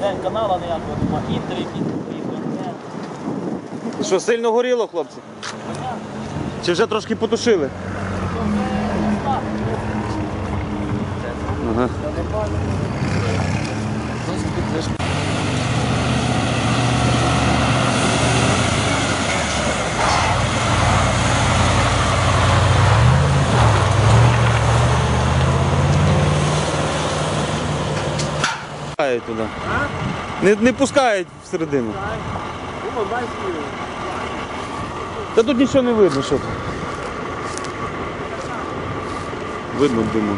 День канала ніякого нема, інтер якийсь Що, сильно горіло, хлопці? Чи вже трошки потушили? Ага. Туди. Не, не пускають всередину. Та тут нічого не видно, що тут. Видно диму.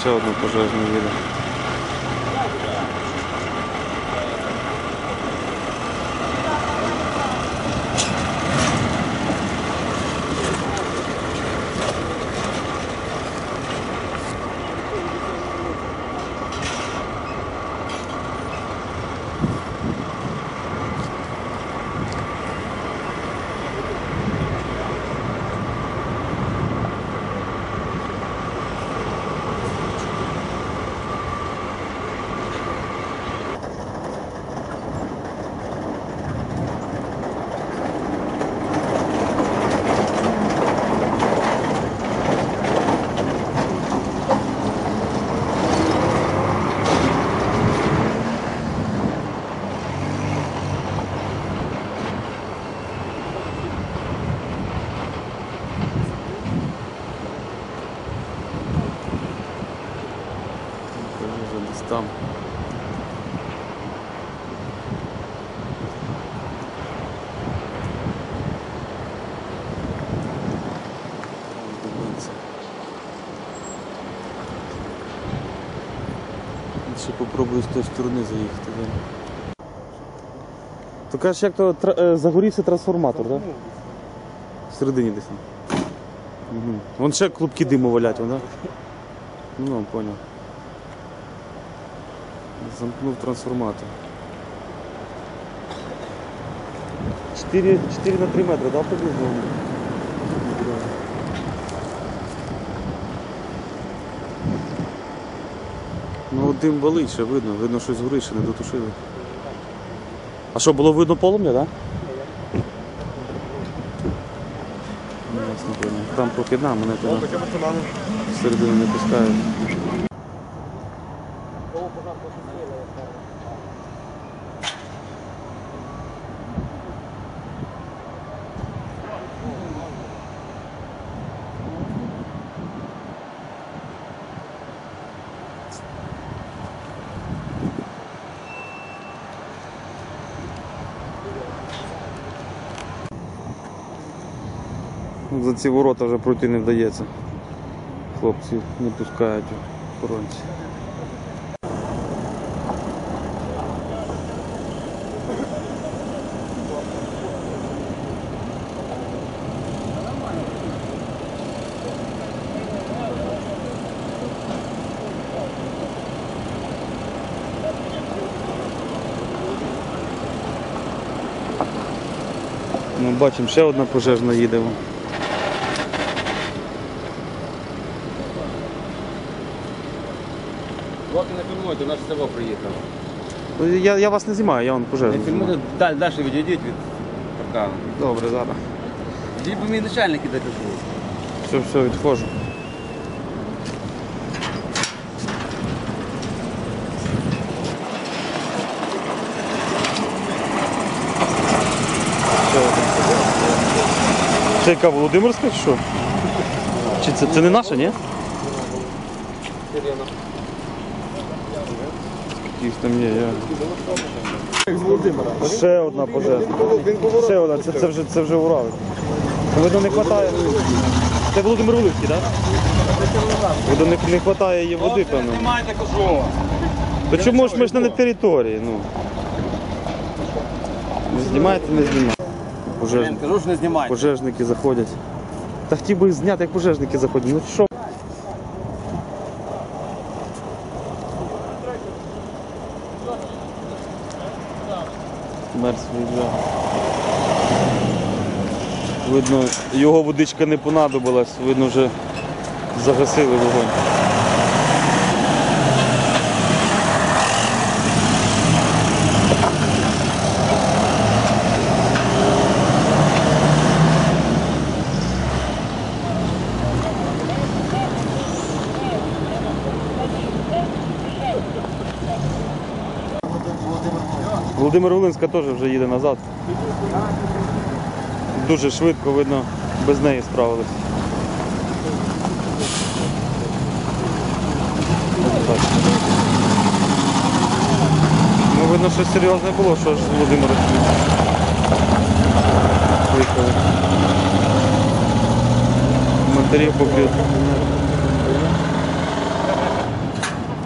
Ще одна пожежна їде. Пожежа десь там. Ще попробую з тої сторони заїхати. То кажеш, як то тра- е, загорівся трансформатор, так? Всередині десь. Угу. Вон ще клубки диму валять, вон, да? Ну, понял. Замкнув трансформатор. 4, 4 на 3 метри, да, приблизно? Ну, дим валить ще видно, видно, щось горить, ще не дотушили. А що, було видно полум'я, так? Да? Ну. Там прохідна, мене туди всередину не пускають. За ці ворота вже пройти не вдається. Хлопці не пускають охоронці. Ми бачимо, ще одна пожежна їде. Поки не фільмуйте, наш село приїхав. Ну, Я, я вас не знімаю, я вам Не фільмуйте, далі, далі відійдіть від паркану. Добре, зараз. Ді бо мій начальник іде кажу. Все, все, відходжу. Ще один. Це яка Володимирська чи що? Чи це, це не наша, ні? Якісь там є, я. Ще одна пожежна. Ще одна, це, це вже це вже Урали. Видно не вистачає. Це Володимир Волинський, так? Видно не, не вистачає її води, певно. Знімайте, кажу. То чому ж ми ж не на території? Ну. Знімаєте, не знімаєте. Пожежники, Кажу, що не пожежники заходять. Та хотів би зняти, як пожежники заходять. Ну що? Мерс виїжджає. Видно, його водичка не понадобилась, видно, вже загасили вогонь. Володимир Волинська теж вже їде назад. Дуже швидко, видно, без неї справились. Ну, видно, що серйозне було, що ж з Володимира Поїхали. Коментарів поки